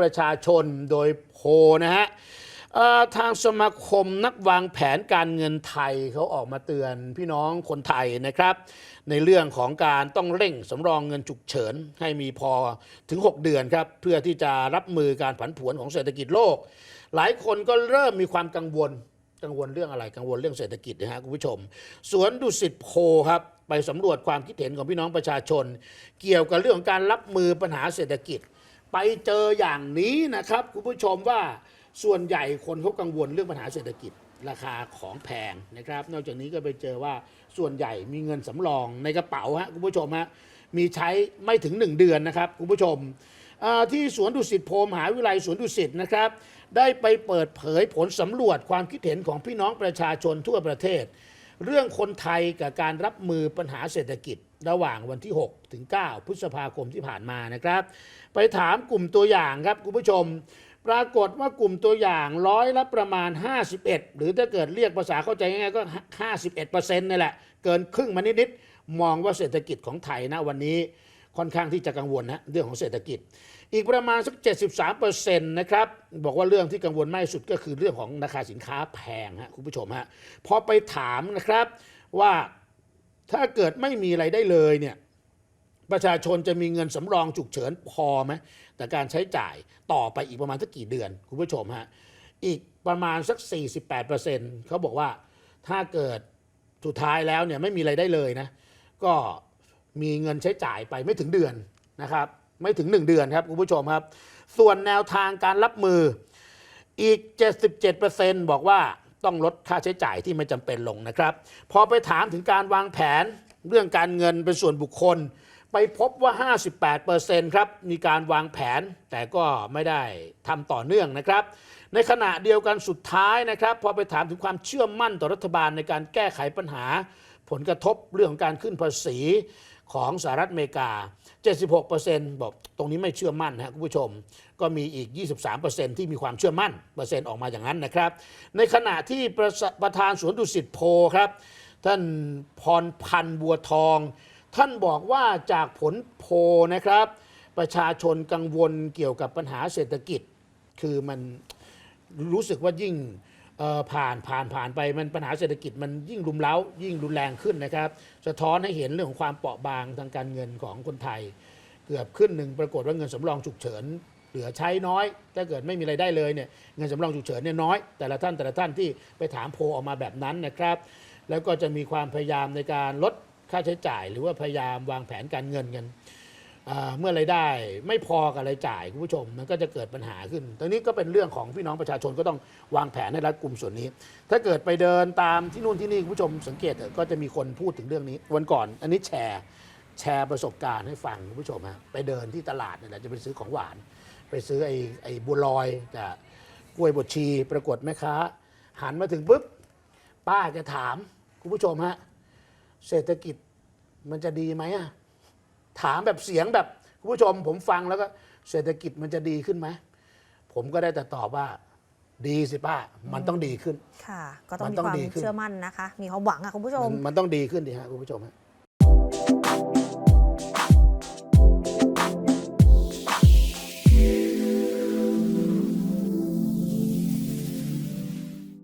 ประชาชนโดยโพนะฮะทางสมาคมนักวางแผนการเงินไทยเขาออกมาเตือนพี่น้องคนไทยนะครับ ในเรื่องของการต้องเร่งสำรองเงินฉุกเฉิน ให้มีพอถึง 6 เดือนครับ เพื่อที่จะรับมือการผันผวนของเศรษฐกิจโลก หลายคนก็เริ่มมีความกังวลกังวลเรื่องอะไรกังวลเรื่องเศรษฐกิจนะฮะคุณผู้ชม สวนดุสิตโพครับไปสำรวจความคิดเห็นของพี่น้องประชาชน เกี่ยวกับเรื่องการรับมือปัญหาเศรษฐกิจ ไปเจออย่างนี้นะครับคุณผู้ชมว่าส่วนใหญ่คนเขากังวลเรื่องปัญหาเศรษฐกิจราคาของแพงนะครับ นอกจากนี้ก็ไปเจอว่าส่วนใหญ่มีเงินสำรองในกระเป๋าฮะคุณผู้ชมฮะมีใช้ไม่ถึง 1 เดือนนะครับคุณผู้ชมที่สวนดุสิตโพมหาวิทยาลัยสวนดุสิตนะครับ ได้ไปเปิดเผยผลสำรวจความคิดเห็นของพี่น้องประชาชนทั่วประเทศ เรื่องคนไทยกับการรับมือปัญหาเศรษฐกิจระหว่างวันที่ 6 ถึง 9 พฤษภาคมที่ผ่านมานะครับ ไปถามกลุ่มตัวอย่างครับคุณผู้ชม ปรากฏว่ากลุ่มตัวอย่างร้อยละประมาณ 51 หรือถ้าเกิดเรียกภาษาเข้าใจง่ายๆก็ 51%นี่แหละ เกินครึ่งมานิดๆมองว่าเศรษฐกิจของไทยนะวันนี้ ค่อนข้างที่จะกังวลนะเรื่องของเศรษฐกิจ อีกประมาณสัก 73%นะครับบอกว่าเรื่องที่กังวลมากที่สุดก็คือเรื่องของราคาสินค้าแพงฮะคุณผู้ชมฮะพอไปถามนะครับว่าถ้าเกิดไม่มีอะไรได้เลยเนี่ยประชาชนจะมีเงินสำรองฉุกเฉินพอไหมแต่การใช้จ่ายต่อไปอีกประมาณสักกี่เดือน คุณผู้ชมฮะอีกประมาณสัก 48%เขาบอกว่าถ้าเกิดสุดท้ายแล้วเนี่ยไม่มีอะไรได้เลยนะก็ มีเงินใช้จ่ายไปไม่ถึงเดือนนะครับ ไม่ถึง 1 เดือนครับคุณผู้ชมครับ ส่วนแนวทางการรับมืออีก 77%บอกว่าต้องลดค่าใช้จ่ายที่ไม่จำเป็นลงนะครับ พอไปถามถึงการวางแผนเรื่องการเงินเป็นส่วนบุคคล ไปพบว่า 58%ครับมีการวางแผนแต่ก็ไม่ได้ทำต่อเนื่องนะครับ ในขณะเดียวกันสุดท้ายนะครับ พอไปถามถึงความเชื่อมั่นต่อรัฐบาลในการแก้ไขปัญหา ผลกระทบเรื่องของการขึ้นภาษีของสหรัฐอเมริกา 76%บอกตรงนี้ไม่เชื่อมั่นนะครับคุณผู้ชม ก็มีอีก 23%ที่มีความเชื่อมั่น เปอร์เซ็นต์ออกมาอย่างนั้นนะครับ ในขณะที่ประประธานสวนดุสิตโพครับ ท่านพรพันธ์บัวทอง ท่านบอกว่าจากผลโพนะครับ ประชาชนกังวลเกี่ยวกับปัญหาเศรษฐกิจ คือมันรู้สึกว่ายิ่ง เอ่อผ่านผ่านผ่านไปมันปัญหาเศรษฐกิจมันยิ่งรุมเร้ายิ่งรุนแรงขึ้นนะครับ สะท้อนให้เห็นเรื่องของความเปราะบางทางการเงินของคนไทย เกือบขึ้นหนึ่งปรากฏว่าเงินสำรองฉุกเฉินเหลือใช้น้อย ถ้าเกิดไม่มีไรายได้เลยเนี่ยเงินสำรองฉุกเฉินเนี่ยน้อย แต่ละท่านแต่ละท่านที่ไปถามโพลออกมาแบบนั้นนะครับ แล้วก็จะมีความพยายามในการลดค่าใช้จ่าย หรือว่าพยายามวางแผนการเงินกัน เมื่อไรายได้ไม่พอกับรายจ่ายคุณผู้ชม มันก็จะเกิดปัญหาขึ้นตรงนี้ก็เป็นเรื่องของพี่น้องประชาชนก็ต้องวางแผนให้รัดกลุ่มส่วนนี้ ถ้าเกิดไปเดินตามที่นู่นที่นี่คุณผู้ชมสังเกตเถอะก็จะมีคนพูดถึงเรื่องนี้ วันก่อน อันนี้แชร์แชร์ประสบการณ์ให้ฟังคุณผู้ชมฮะไปเดินที่ตลาดนี่แหละจะไปซื้อของหวาน ไปซื้อไอ้ไอ้บัวลอยกับกล้วยบดชี ปรากฏแม่ค้าหันมาถึงปุ๊บป้าจะถามคุณผู้ชมฮะเศรษฐกิจมันจะดีไหมอะ ถามแบบเสียงแบบคุณผู้ชมผมฟังแล้วก็เศรษฐกิจมันจะดีขึ้นไหมผมก็ได้แต่ตอบว่าดีสิป้า มันต้องดีขึ้น ค่ะ ก็ต้องมันมีต้องความดีขึ้นเชื่อมั่นนะคะ มีความหวังอะคุณผู้ชมมันมันต้องดีขึ้นดีฮะคุณผู้ชมฮะ